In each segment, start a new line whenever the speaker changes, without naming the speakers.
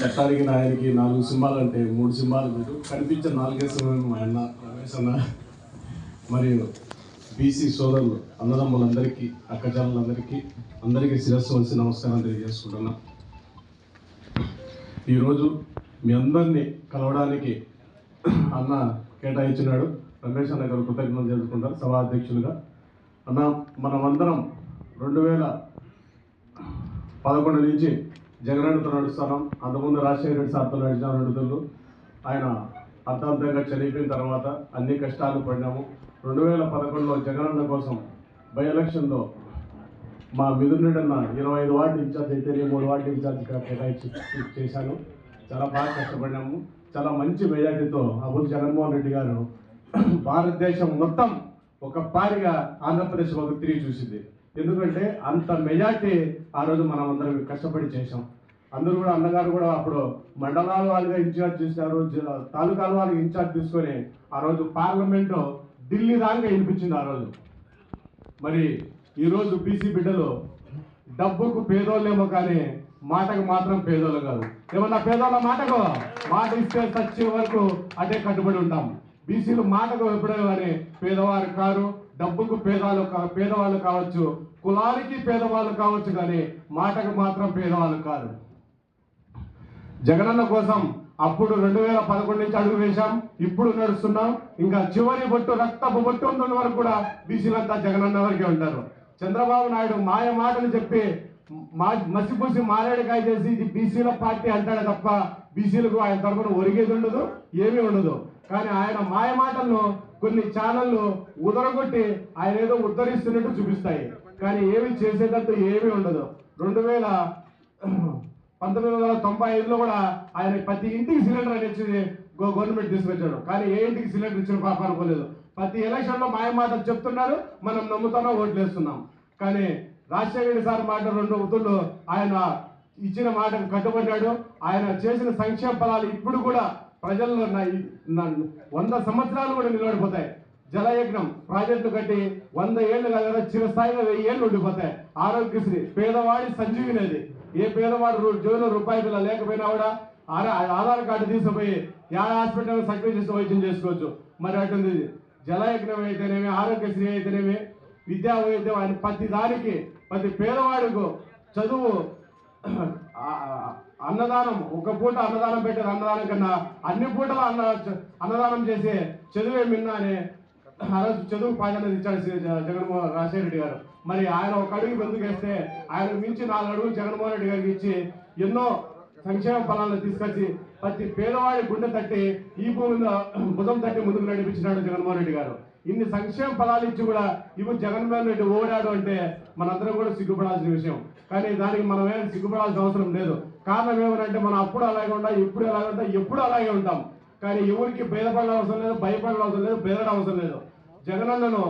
చట్టానికి నాయనికి నాలుగు సింహాలు అంటే మూడు సింహాలు మీరు. కనిపించే నాలుగే సింహం మా అన్న రమేష్ అన్న. మరియు బీసీ సోదరులు అన్నదమ్ములందరికీ అక్కజాలందరికీ అందరికీ శిరస్సు వంచి నమస్కారం తెలియజేసుకుంటున్నా. ఈరోజు మీ అందరినీ కలవడానికి అన్న కేటాయించినాడు. రమేష్ అన్న గారు కృతజ్ఞతలు జరుపుకుంటారు సభా అధ్యక్షులుగా అన్న మనమందరం రెండు వేల పదకొండు నుంచి జగనన్నతో నడుస్తున్నాం అంతకుముందు రాజశేఖర రెడ్డి సార్తో నడిచిన నడుతులు ఆయన అర్థాంతంగా చనిపోయిన తర్వాత అన్ని కష్టాలు పడినాము. రెండు వేల పదకొండులో జగనన్న కోసం బై ఎలక్షన్లో మా మిథునుడన్న ఇరవై ఐదు వార్డు ఇన్ఛార్జ్ అయితే నేను మూడు వార్డు ఇన్ఛార్జ్ కేటాయించి చేశాను. చాలా బాగా కష్టపడినాము. చాలా మంచి మెజార్టీతో అబుల్ జగన్మోహన్ రెడ్డి గారు భారతదేశం మొత్తం ఒక పారిగా ఆంధ్రప్రదేశ్ ఒక తిరిగి చూసింది. ఎందుకంటే అంత మెజార్టీ ఆ రోజు మనం అందరం కష్టపడి చేశాం. అందరూ కూడా అన్నగారు కూడా అప్పుడు మండలాల వాళ్ళుగా ఇన్ఛార్జ్ చేశారు తాలూకాల వాళ్ళకి ఇన్ఛార్జ్ తీసుకొని ఆ రోజు పార్లమెంటు ఢిల్లీ దాకా వినిపించింది ఆ రోజు. మరి ఈరోజు బీసీ బిడ్డలు డబ్బుకు పేదోళ్ళేమో కానీ మాటకు మాత్రం పేదోళ్ళు కాదు. ఏమన్నా పేదోళ్ళ మాటకు? మాట ఇస్తే చచ్చే వరకు అదే కట్టుబడి ఉంటాం. బీసీలు మాటకు ఎప్పుడే కానీ పేదవారు కారు డబ్బుకు పేదవాళ్ళు పేదవాళ్ళు కావచ్చు కులానికి పేదవాళ్ళు కావచ్చు కానీ మాటకు మాత్రం పేదవాళ్ళు కాదు. జగనన్న కోసం అప్పుడు రెండు వేల పదకొండు నుంచి అడుగు వేశాం ఇప్పుడు నడుస్తున్నాం. ఇంకా చివరి బొట్టు రక్తపు బొట్టు ఉన్న వరకు కూడా బీసీలంతా జగనన్న వరకే ఉంటారు. చంద్రబాబు నాయుడు మాయ మాటలు చెప్పి మా మసిపూసి మారేడుకాయ చేసి ఇది బీసీల పార్టీ అంటాడే తప్ప బీసీలకు ఆయన తరఫున ఒరిగేది ఉండదు ఏమీ ఉండదు. కానీ ఆయన మాయ మాటలను కొన్ని ఛానళ్ళు ఉదరగొట్టి ఆయన ఏదో ఉద్ధరిస్తున్నట్టు చూపిస్తాయి. కానీ ఏమి చేసేటట్టు ఏమీ ఉండదు. రెండు వేల పంతొమ్మిది వందల తొంభై ఐదులో కూడా ఆయన ప్రతి ఇంటికి సిలిండర్ అనేది గో- గవర్నమెంట్ తీసుకొచ్చాడు. కానీ ఏ ఇంటికి సిలిండర్ ఇచ్చిన పాప అనుకోలేదు. ప్రతి ఎలక్షన్లో మాయ మాట చెప్తున్నారు. మనం నమ్ముతామో ఓట్లు వేస్తున్నాం. కానీ రాజశేఖర సార్ మాట రెండు ఉతుళ్ళు ఆయన ఇచ్చిన మాటకు కట్టుబడ్డాడు ఆయన చేసిన సంక్షేమ ఫలాలు ఇప్పుడు కూడా ప్రజల్లో నా- వంద సంవత్సరాలు కూడా నిలబడిపోతాయి. జలయజ్ఞం ప్రాజెక్టు కట్టి వంద ఏళ్ళు కదా చిరస్థాయిలో వెయ్యి ఏళ్ళు ఉండిపోతాయి. ఆరోగ్యశ్రీ పేదవాడి సంజీవిని ఏ పేదవాడు రూ- జోలో రూపాయి పిల్ల లేకపోయినా కూడా ఆధార్ కార్డు తీసుకుపోయి యా హాస్పిటల్ సక్రియ చేసి వైద్యం చేసుకోవచ్చు. మరి అటుంది జలయజ్ఞం అయితేనేమి ఆరోగ్యశ్రీ అయితేనేమి విద్యా వైద్యం అని ప్రతి దానికి ప్రతి పేదవాడికి చదువు అన్నదానం ఒక పూట అన్నదానం పెట్టేది అన్నదానం కన్నా అన్ని పూటలు అన్న అన్నదానం చేసే చదువే మిన్నా అని ఆ రోజు చదువు ప్రాధాన్యత ఇచ్చాడు జగన్మోహన్ రాజశేఖర రెడ్డి గారు. మరి ఆయన ఒక అడుగు ముందుకు వేస్తే ఆయన మించి నాలుగు అడుగులు జగన్మోహన్ రెడ్డి గారికి ఇచ్చి ఎన్నో సంక్షేమ ఫలాలను తీసుకొచ్చి ప్రతి పేదవాడి గుండె తట్టి ఈ భూమి మీద భుజం తట్టి ముందుకు నడిపించినాడు జగన్మోహన్ రెడ్డి గారు. ఇన్ని సంక్షేమ ఫలాలు ఇచ్చి కూడా ఇప్పుడు జగన్మోహన్ రెడ్డి ఓడాడు అంటే మనందరం కూడా సిగ్గుపడాల్సిన విషయం. కానీ దానికి మనం ఏం సిగ్గుపడాల్సిన అవసరం లేదు. కారణం ఏమనంటే మనం అప్పుడు అలాగే ఉంటాం ఇప్పుడు అలాగే ఉంటాం ఎప్పుడు అలాగే ఉంటాం. కానీ ఎవరికి భేదపడాల అవసరం లేదు భయపడాల అవసరం లేదు బెదరడం అవసరం లేదు. జగనన్నను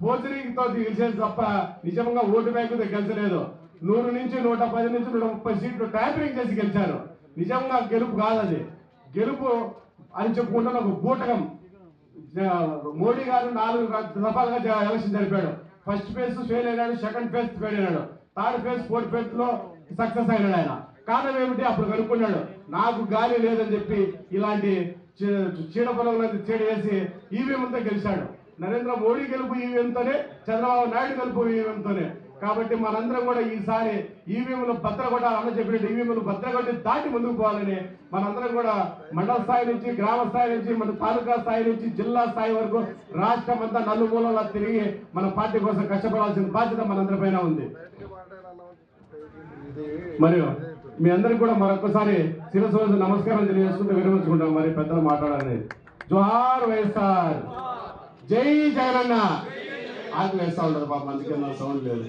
పోచరీతో గెలిచేది తప్ప నిజంగా ఓటు బ్యాంకుతో గెలిచలేదు. నూరు నుంచి నూట పది నుంచి నూట ముప్పై సీట్లు ట్యాంపరింగ్ చేసి గెలిచారు. నిజంగా గెలుపు కాదు అది గెలుపు అని చెప్పుకుంటున్న ఒక బూటకం మోడీ గారు నాలుగు దఫాలుగా ఎలక్షన్ జరిపాడు. ఫస్ట్ ఫేజ్ ఫెయిల్ అయినాడు సెకండ్ ఫేజ్ ఫెయిల్ అయినాడు. థర్డ్ ఫేజ్ ఫోర్త్ ఫేజ్లో సక్సెస్ అయినాడు ఆయన. కారణం ఏమిటి? అప్పుడు కనుక్కున్నాడు. నాకు గాలి లేదని చెప్పి ఇలాంటి చీ- చీడ పొలంలో చీడ వేసి ఈవీఎంతో గెలిచాడు. నరేంద్ర మోడీ గెలుపు ఈవీఎంతోనే చంద్రబాబు నాయుడు గెలుపు ఈవీఎంతోనే. కాబట్టి మనందరం కూడా ఈసారి ఈవీఎంలు భద్ర కొట్టాలన్న చెప్పినట్టు ఈవీఎంలు భద్ర దాటి ముందుకు పోవాలని మనందరం కూడా మండల స్థాయి నుంచి గ్రామ స్థాయి నుంచి మన తాలూకా స్థాయి నుంచి జిల్లా స్థాయి వరకు రాష్ట్రం అంతా నలుమూలలా తిరిగి మన పార్టీ కోసం కష్టపడాల్సిన బాధ్యత మనందరిపైన ఉంది. మరియు మీ అందరికి కూడా మరొకసారి శిరస్సు నమస్కారం తెలియజేసుకుంటూ విరమించుకుంటాం మరి పెద్దలు మాట్లాడాలని. జోహార్ వైఎస్ఆర్. జై జగనన్న. ఆకలి వేస్తా ఉంటారు పాపం అందుకే నా సౌండ్ లేదు.